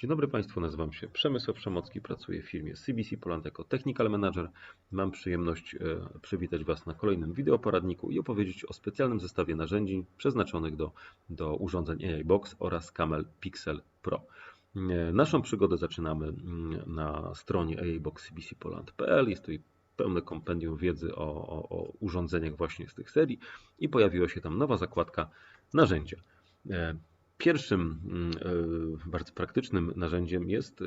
Dzień dobry Państwu, nazywam się Przemysław Szamocki, pracuję w firmie CBC Poland jako Technical Manager. Mam przyjemność e, przywitać Was na kolejnym wideoporadniku i opowiedzieć o specjalnym zestawie narzędzi przeznaczonych do, do urządzeń AI Box oraz Camel Pixel Pro. E, Naszą przygodę zaczynamy mm, na stronie aiboxcbcpoland.pl. Jest tu pełne kompendium wiedzy o, o, o urządzeniach właśnie z tych serii i pojawiła się tam nowa zakładka narzędzia. Pierwszym mm, e, bardzo praktycznym narzędziem jest e,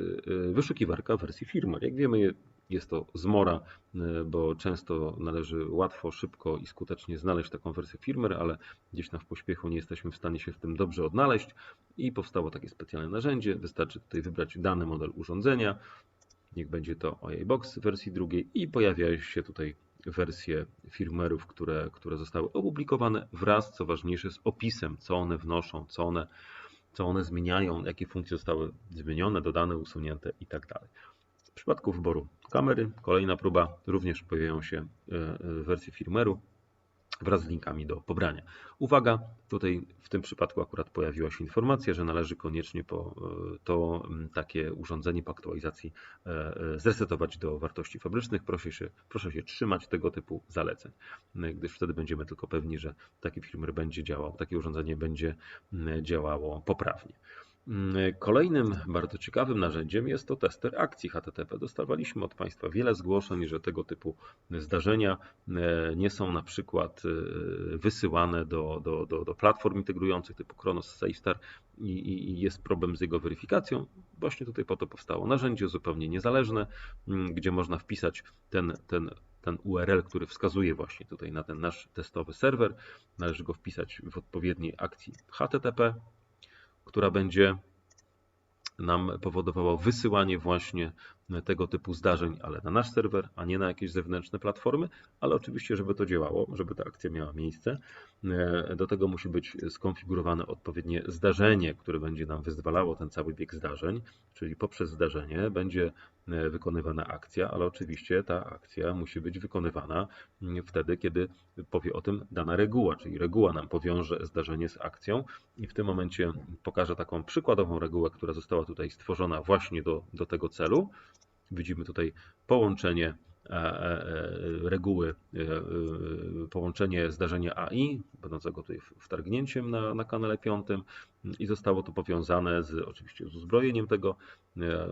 wyszukiwarka wersji firmware. Jak wiemy, jest to zmora, e, bo często należy łatwo, szybko i skutecznie znaleźć taką wersję firmware, ale gdzieś tam w pośpiechu nie jesteśmy w stanie się w tym dobrze odnaleźć i powstało takie specjalne narzędzie. Wystarczy tutaj wybrać dany model urządzenia, niech będzie to OA Box wersji drugiej i pojawiają się tutaj wersje firmware'ów, które, które zostały opublikowane wraz, co ważniejsze, z opisem, co one wnoszą, co one, co one zmieniają, jakie funkcje zostały zmienione, dodane, usunięte i tak. W przypadku wyboru kamery, kolejna próba, również pojawiają się e, e, wersje firmware'u wraz z linkami do pobrania. Uwaga, tutaj w tym przypadku akurat pojawiła się informacja, że należy koniecznie po to mm, takie urządzenie po aktualizacji e, e, zresetować do wartości fabrycznych. Proszę się, proszę się trzymać tego typu zaleceń, gdyż wtedy będziemy tylko pewni, że taki firmware będzie działał, takie urządzenie będzie działało poprawnie. Mm, kolejnym bardzo ciekawym narzędziem jest to tester akcji HTTP. Dostawaliśmy od Państwa wiele zgłoszeń, że tego typu zdarzenia e, nie są na przykład e, wysyłane do, do, do, do platform integrujących typu Kronos, SafeStar i, i jest problem z jego weryfikacją. Właśnie tutaj po to powstało narzędzie zupełnie niezależne, mm, gdzie można wpisać ten, ten ten URL, który wskazuje właśnie tutaj na ten nasz testowy serwer. Należy go wpisać w odpowiedniej akcji HTTP która będzie nam powodowała wysyłanie właśnie tego typu zdarzeń, ale na nasz serwer, a nie na jakieś zewnętrzne platformy, ale oczywiście, żeby to działało, żeby ta akcja miała miejsce, e, do tego musi być skonfigurowane odpowiednie zdarzenie, które będzie nam wyzwalało ten cały bieg zdarzeń, czyli poprzez zdarzenie będzie wykonywana akcja, ale oczywiście ta akcja musi być wykonywana mm, wtedy, kiedy powie o tym dana reguła, czyli reguła nam powiąże zdarzenie z akcją i w tym momencie pokażę taką przykładową regułę, która została tutaj stworzona właśnie do, do tego celu. Widzimy tutaj połączenie e, e, reguły, e, połączenie zdarzenia AI, będącego tutaj wtargnięciem na, na kanale piątym i zostało to powiązane z oczywiście z uzbrojeniem tego,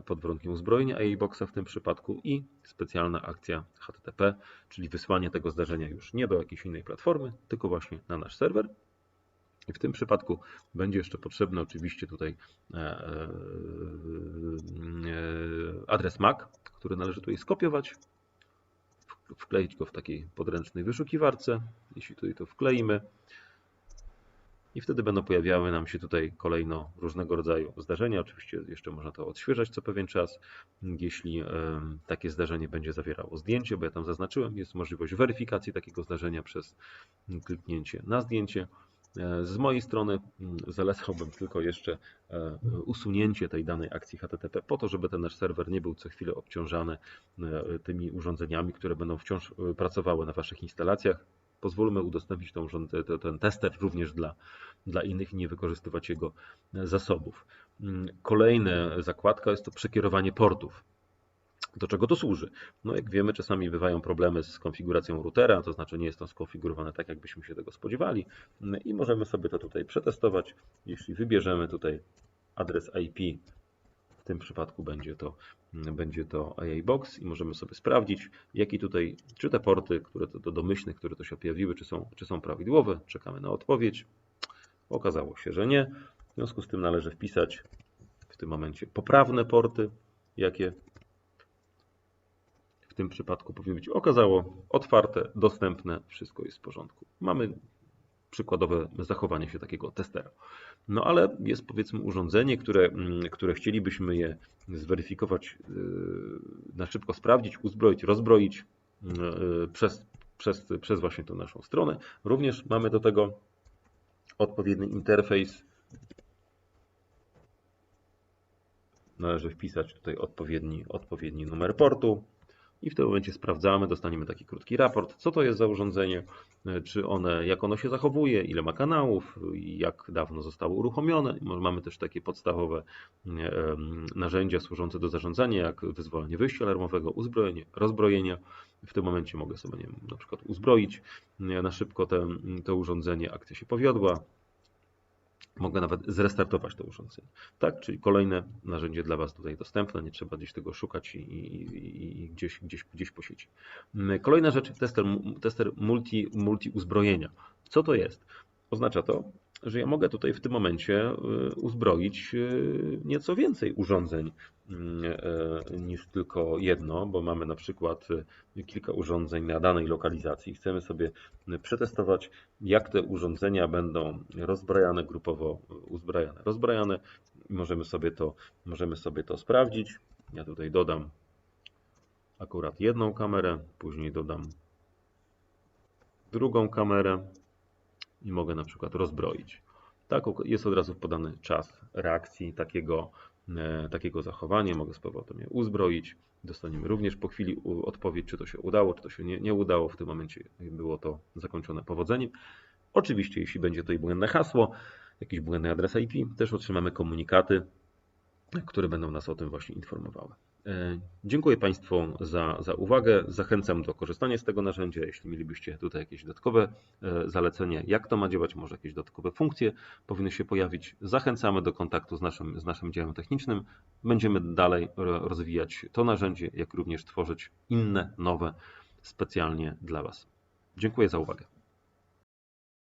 pod warunkiem uzbrojenia AI Boxa w tym przypadku i specjalna akcja HTTP, czyli wysłanie tego zdarzenia już nie do jakiejś innej platformy, tylko właśnie na nasz serwer. I w tym przypadku będzie jeszcze potrzebny oczywiście tutaj e, e, e, adres MAC, który należy tutaj skopiować, wkleić go w takiej podręcznej wyszukiwarce, jeśli tutaj to wkleimy. I wtedy będą pojawiały nam się tutaj kolejno różnego rodzaju zdarzenia. Oczywiście jeszcze można to odświeżać co pewien czas. Jeśli takie zdarzenie będzie zawierało zdjęcie, bo ja tam zaznaczyłem, jest możliwość weryfikacji takiego zdarzenia przez kliknięcie na zdjęcie. E, z mojej strony mm, zalecałbym tylko jeszcze e, usunięcie tej danej akcji HTTP po to, żeby ten nasz serwer nie był co chwilę obciążany e, tymi urządzeniami, które będą wciąż pracowały na Waszych instalacjach. Pozwólmy udostępnić ten, ten tester również dla, dla innych i nie wykorzystywać jego zasobów. Mm, kolejna zakładka jest to przekierowanie portów. Do czego to służy? No jak wiemy, czasami bywają problemy z konfiguracją routera, to znaczy nie jest to skonfigurowane tak, jakbyśmy się tego spodziewali i możemy sobie to tutaj przetestować. Jeśli wybierzemy tutaj adres IP, w tym przypadku będzie to, będzie to AA Box i możemy sobie sprawdzić, jaki tutaj, czy te porty, które to, to domyślne, które to się pojawiły, czy są, czy są prawidłowe. Czekamy na odpowiedź. Okazało się, że nie. W związku z tym należy wpisać w tym momencie poprawne porty, jakie w tym przypadku powinno być okazało otwarte, dostępne, wszystko jest w porządku. Mamy przykładowe zachowanie się takiego testera. No ale jest powiedzmy urządzenie, które, mm, które chcielibyśmy je zweryfikować, yy, na szybko sprawdzić, uzbroić, rozbroić yy, przez, przez, przez właśnie tą naszą stronę. Również mamy do tego odpowiedni interfejs. Należy wpisać tutaj odpowiedni, odpowiedni numer portu i w tym momencie sprawdzamy, dostaniemy taki krótki raport, co to jest za urządzenie, e, czy one, jak ono się zachowuje, ile ma kanałów, jak dawno zostało uruchomione. Mamy też takie podstawowe e, narzędzia służące do zarządzania, jak wyzwolenie wyjścia alarmowego, uzbrojenie, rozbrojenia. W tym momencie mogę sobie nie wiem, na przykład uzbroić e, na szybko te, to urządzenie, akcja się powiodła, Mogę nawet zrestartować to urządzenie. Tak, czyli kolejne narzędzie dla Was tutaj dostępne, nie trzeba gdzieś tego szukać i, i, i gdzieś, gdzieś, gdzieś po sieci. Mm, Kolejna rzecz, tester, tester multi, multi uzbrojenia. Co to jest? Oznacza to, że ja mogę tutaj w tym momencie y, uzbroić y, nieco więcej urządzeń mm, e, niż tylko jedno, bo mamy na przykład kilka urządzeń na danej lokalizacji. Chcemy sobie przetestować, jak te urządzenia będą rozbrajane, grupowo uzbrajane, rozbrajane możemy sobie to, możemy sobie to sprawdzić. Ja tutaj dodam akurat jedną kamerę, później dodam drugą kamerę i mogę na przykład rozbroić. Tak, jest od razu podany czas reakcji takiego, e, takiego zachowania. Mogę z powrotem je uzbroić. Dostaniemy również po chwili odpowiedź, czy to się udało, czy to się nie, nie udało. W tym momencie było to zakończone powodzeniem. Oczywiście, jeśli będzie to i błędne hasło, jakiś błędny adres IP, też otrzymamy komunikaty, które będą nas o tym właśnie informowały. E, Dziękuję Państwu za, za uwagę. Zachęcam do korzystania z tego narzędzia. Jeśli mielibyście tutaj jakieś dodatkowe e, zalecenia, jak to ma działać, może jakieś dodatkowe funkcje powinny się pojawić, zachęcamy do kontaktu z naszym, z naszym działem technicznym. Będziemy dalej ro- rozwijać to narzędzie, jak również tworzyć inne, nowe specjalnie dla Was. Dziękuję za uwagę.